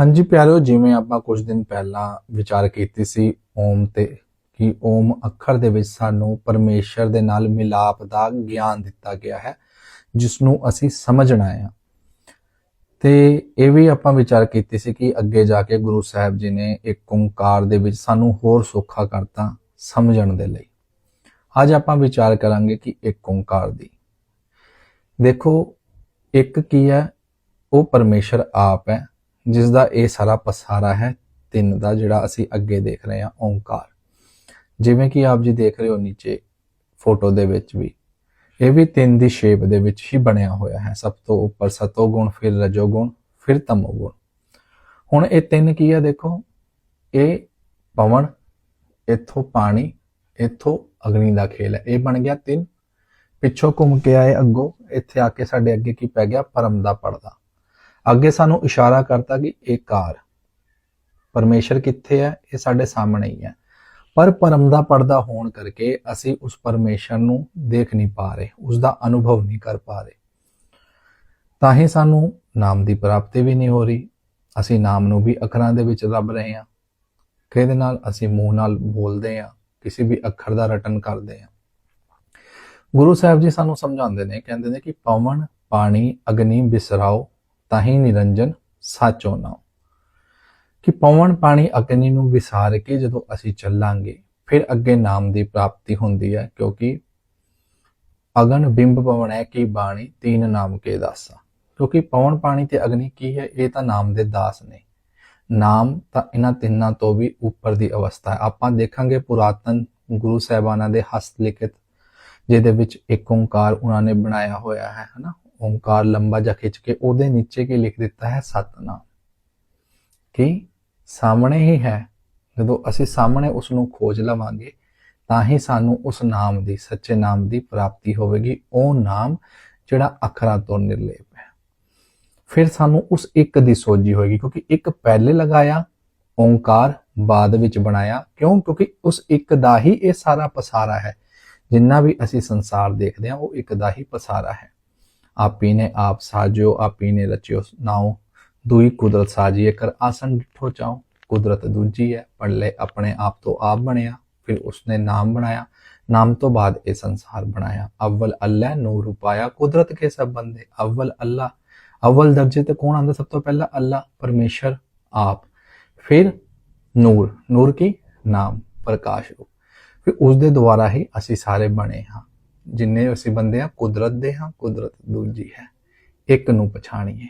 ਹਾਂਜੀ ਪਿਆਰਿਓ, ਜਿਵੇਂ ਆਪਾਂ ਕੁਝ ਦਿਨ ਪਹਿਲਾਂ ਵਿਚਾਰ ਕੀਤੀ ਸੀ ਓਮ ਤੇ, ਕਿ ਓਮ ਅੱਖਰ ਦੇ ਵਿੱਚ ਸਾਨੂੰ ਪਰਮੇਸ਼ਰ ਦੇ ਨਾਲ ਮਿਲਾਪ ਦਾ ਗਿਆਨ ਦਿੱਤਾ ਗਿਆ ਹੈ ਜਿਸ ਨੂੰ ਅਸੀਂ ਸਮਝਣਾ ਹੈ। ਤੇ ਇਹ ਵੀ ਆਪਾਂ ਵਿਚਾਰ ਕੀਤੀ ਸੀ ਕਿ ਅੱਗੇ ਜਾ ਕੇ ਗੁਰੂ ਸਾਹਿਬ ਜੀ ਨੇ ਇੱਕ ਓੰਕਾਰ ਦੇ ਵਿੱਚ ਸਾਨੂੰ ਹੋਰ ਸੌਖਾ ਕਰਤਾ ਸਮਝਣ ਦੇ ਲਈ। ਅੱਜ ਆਪਾਂ ਵਿਚਾਰ ਕਰਾਂਗੇ ਕਿ ਇੱਕ ਓੰਕਾਰ ਦੀ। ਦੇਖੋ, ਇੱਕ ਕੀ ਹੈ? ਉਹ ਪਰਮੇਸ਼ਰ ਆਪ ਹੈ। ਜਿਸ ਦਾ ਇਹ ਸਾਰਾ ਪਸਾਰਾ ਹੈ, ਤਿੰਨ ਦਾ ਜਿਹੜਾ ਅਸੀਂ ਅੱਗੇ ਦੇਖ ਰਹੇ ਹਾਂ, ਓੰਕਾਰ। ਜਿਵੇਂ ਕਿ ਆਪ ਜੀ ਦੇਖ ਰਹੇ ਹੋ ਨੀਚੇ ਫੋਟੋ ਦੇ ਵਿੱਚ ਵੀ। ਇਹ ਵੀ ਤਿੰਨ ਦੀ ਸ਼ੇਪ ਦੇ ਵਿੱਚ ਹੀ ਬਣਿਆ ਹੋਇਆ ਹੈ। ਸਭ ਤੋਂ ਉੱਪਰ ਸਤੋ ਗੁਣ, ਫਿਰ ਰਜੋ ਗੁਣ, ਫਿਰ ਤਮੋ ਗੁਣ। ਹੁਣ ਇਹ ਤਿੰਨ ਕੀ ਆ ਦੇਖੋ? ਇਹ ਪਵਨ, ਇੱਥੋਂ ਪਾਣੀ, ਇੱਥੋਂ ਅਗਨੀ ਦਾ ਖੇਲ ਹੈ। ਇਹ ਬਣ ਗਿਆ ਤਿੰਨ। ਪਿੱਛੋਂ ਘੁੰਮ ਕੇ ਆਏ ਅੱਗੋਂ। ਇੱਥੇ ਆ ਕੇ ਸਾਡੇ ਅੱਗੇ ਕੀ ਪੈ ਗਿਆ? ਪਰਮ ਦਾ ਪਰਦਾ। ਅੱਗੇ ਸਾਨੂੰ ਇਸ਼ਾਰਾ ਕਰਤਾ ਕਿ ਇਹ ਕਾਰ ਪਰਮੇਸ਼ਰ ਕਿੱਥੇ ਹੈ? ਇਹ ਸਾਡੇ ਸਾਹਮਣੇ ਹੀ ਹੈ। ਪਰ ਪਰਮ ਦਾ ਪਰਦਾ ਹੋਣ ਕਰਕੇ ਅਸੀਂ ਉਸ ਪਰਮੇਸ਼ਰ ਨੂੰ ਦੇਖ ਨਹੀਂ ਪਾ ਰਹੇ ਉਸ ਦਾ ਅਨੁਭਵ ਨਹੀਂ ਕਰ ਪਾ ਰਹੇ। ਤਾਂ ਹੀ ਸਾਨੂੰ ਨਾਮ ਦੀ ਪ੍ਰਾਪਤੀ ਵੀ ਨਹੀਂ ਹੋ ਰਹੀ। ਅਸੀਂ ਨਾਮ ਨੂੰ ਵੀ ਅੱਖਰਾਂ ਦੇ ਵਿੱਚ ਲੱਭ ਰਹੇ ਹਾਂ। ਕਿਹਦੇ ਨਾਲ? ਅਸੀਂ ਮੂੰਹ ਨਾਲ ਬੋਲਦੇ ਹਾਂ, ਕਿਸੇ ਵੀ ਅੱਖਰ ਦਾ ਰਟਨ ਕਰਦੇ ਹਾਂ। ਗੁਰੂ ਸਾਹਿਬ ਜੀ ਸਾਨੂੰ ਸਮਝਾਉਂਦੇ ਨੇ, ਕਹਿੰਦੇ ਨੇ ਕਿ ਪਵਨ, ਪਾਣੀ, ਅਗਨੀ ਬਿਸਰਾਓ ਤਾਹੀ ਨਿਰੰਜਨ ਸਾਚੋ ਨਾਉ ਕਿ ਪਵਨ ਪਾਣੀ ਅਗਨੀ ਨੂੰ ਵਿਸਾਰ ਕੇ ਜਦੋਂ ਅਸੀਂ ਚੱਲਾਂਗੇ, ਫਿਰ ਅੱਗੇ ਨਾਮ ਦੀ ਪ੍ਰਾਪਤੀ ਹੁੰਦੀ ਹੈ, ਕਿਉਂਕਿ ਅਗਨ ਬਿੰਬ ਪਵਨ ਹੈ ਕੀ ਬਾਣੀ, ਤੀਨ ਨਾਮ ਕੇ ਦਾਸਾ। ਕਿਉਂਕਿ ਪਵਨ ਪਾਣੀ ਤੇ ਅਗਨੀ ਕੀ ਹੈ, ਇਹ ਤਾਂ ਨਾਮ ਦੇ ਦਾਸ ਨੇ। ਨਾਮ ਤਾਂ ਇਹਨਾਂ ਤਿੰਨਾਂ ਤੋਂ ਵੀ ਉੱਪਰ ਦੀ ਅਵਸਥਾ ਹੈ। ਆਪਾਂ ਦੇਖਾਂਗੇ ਪੁਰਾਤਨ ਗੁਰੂ ਸਾਹਿਬਾਨਾਂ ਦੇ ਹਸਤ ਲਿਖਿਤ, ਜਿਹਦੇ ਵਿੱਚ ਇੱਕ ਓੰਕਾਰ ਉਹਨਾਂ ਨੇ ਬਣਾਇਆ ਹੋਇਆ ਹੈ, ਹਨਾ? ਓੰਕਾਰ ਲੰਬਾ ਜਿਹਾ ਖਿੱਚ ਕੇ ਉਹਦੇ ਨੀਚੇ ਕੀ ਲਿਖ ਦਿੱਤਾ ਹੈ ਸਤਨਾਮ ਕਿ ਸਾਹਮਣੇ ਹੀ ਹੈ ਜਦੋਂ ਅਸੀਂ ਸਾਹਮਣੇ ਉਸ ਨੂੰ ਖੋਜ ਲਵਾਂਗੇ ਤਾਂ ਹੀ ਸਾਨੂੰ ਉਸ ਨਾਮ ਦੀ ਸੱਚੇ ਨਾਮ ਦੀ ਪ੍ਰਾਪਤੀ ਹੋਵੇਗੀ ਉਹ ਨਾਮ ਜਿਹੜਾ ਅੱਖਰਾਂ ਤੋਂ ਨਿਰਲੇਪ ਹੈ ਫਿਰ ਸਾਨੂੰ ਉਸ ਇੱਕ ਦੀ ਸੋਝੀ ਹੋਏਗੀ ਕਿਉਂਕਿ ਇੱਕ ਪਹਿਲੇ ਲਗਾਇਆ ਓੰਕਾਰ ਬਾਅਦ ਵਿੱਚ ਬਣਾਇਆ ਕਿਉਂ ਕਿਉਂਕਿ ਉਸ ਇੱਕ ਦਾ ਹੀ ਇਹ ਸਾਰਾ ਪਸਾਰਾ ਹੈ ਜਿੰਨਾ ਵੀ ਅਸੀਂ ਸੰਸਾਰ ਦੇਖਦੇ ਹਾਂ ਉਹ ਇੱਕ ਦਾ ਹੀ ਪਸਾਰਾ ਹੈ ਆਪੀ ਨੇ ਆਪ ਸਾਜਿਓ ਆਪੀ ਨੇ ਰਚਿਓ ਨਾਉ ਦੂਈ ਕੁਦਰਤ ਸਾਜੀਏ ਕਰ ਆਸਨ ਡਿਠੋ ਚਾਉ ਕੁਦਰਤ ਦੂਜੀ ਹੈ ਪੜਲੇ ਆਪਣੇ ਆਪ ਤੋਂ ਆਪ ਬਣਿਆ ਫਿਰ ਉਸਨੇ ਨਾਮ ਬਣਾਇਆ ਨਾਮ ਤੋਂ ਬਾਅਦ ਇਹ ਸੰਸਾਰ ਬਣਾਇਆ ਅਵਲ ਅੱਲਾ ਨੂਰ ਉਪਾਇਆ ਕੁਦਰਤ ਕੇ ਸਭ ਬੰਦੇ ਅਵਲ ਅੱਲਾ ਅਵਲ ਦਰਜੇ ਤੇ ਕੌਣ ਆਂਦਾ ਸਭ ਤੋਂ ਪਹਿਲਾਂ ਅੱਲਾ ਪਰਮੇਸ਼ਰ ਆਪ ਫਿਰ ਨੂਰ ਨੂਰ ਕੀ ਨਾਮ ਪ੍ਰਕਾਸ਼ ਰੂਪ ਫਿਰ ਉਸ ਦੇ ਦੁਆਰਾ ਹੀ ਅਸੀਂ ਸਾਰੇ ਬਣੇ ਹਾਂ ਜਿੰਨੇ ਅਸੀਂ ਬੰਦੇ ਹਾਂ ਕੁਦਰਤ ਦੇ ਹਾਂ ਕੁਦਰਤ ਦੂਜੀ ਹੈ। ਇੱਕ ਨੂੰ ਪਛਾਣੀਏ।